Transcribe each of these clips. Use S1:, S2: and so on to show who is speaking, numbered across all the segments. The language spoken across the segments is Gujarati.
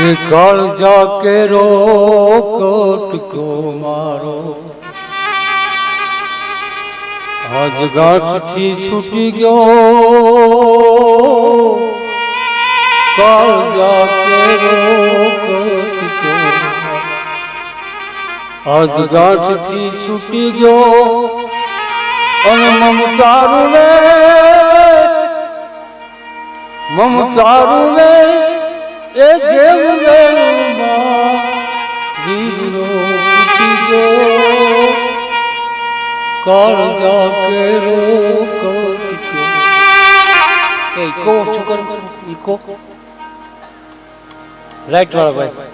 S1: કે કાળજા કેરો કટકો મારો. આજ ગાંઠથી છૂટી ગયો. કાળજા કેરો કટકો આજ ગાંઠથી છૂટી ગયો. અને મમતારું ને મમતારું ને એ ગયો કાળજા કેરો કટકો એ કો છોકર ઈકો રાઈટ વાળા ભાઈ.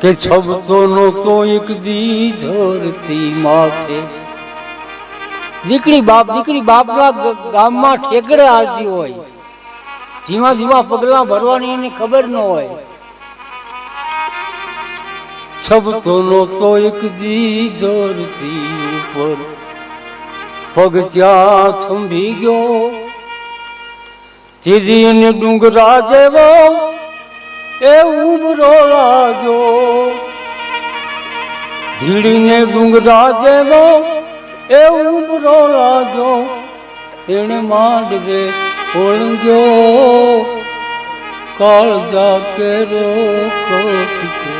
S1: કે તો એક દી ધરતી માથે
S2: દીકરી બાપ, દીકરી બાપના ગામમાં ઠેકડે હાલતી હોય. ધીમા ધીમા પગલા ભરવાની એની ખબર ન હોય.
S1: છબતો નો તો એક દી ઉપર પગ ત્યાં થંભી ગયો. તીરી અને ડુંગરા જેવો એ ઉભરો લાગ્યો. ધીડીને ડુંગરા જેવો એ ઉભરો લાગ્યો એને માંડવે ઓળગ્યો. કાળજા કેરો કટકો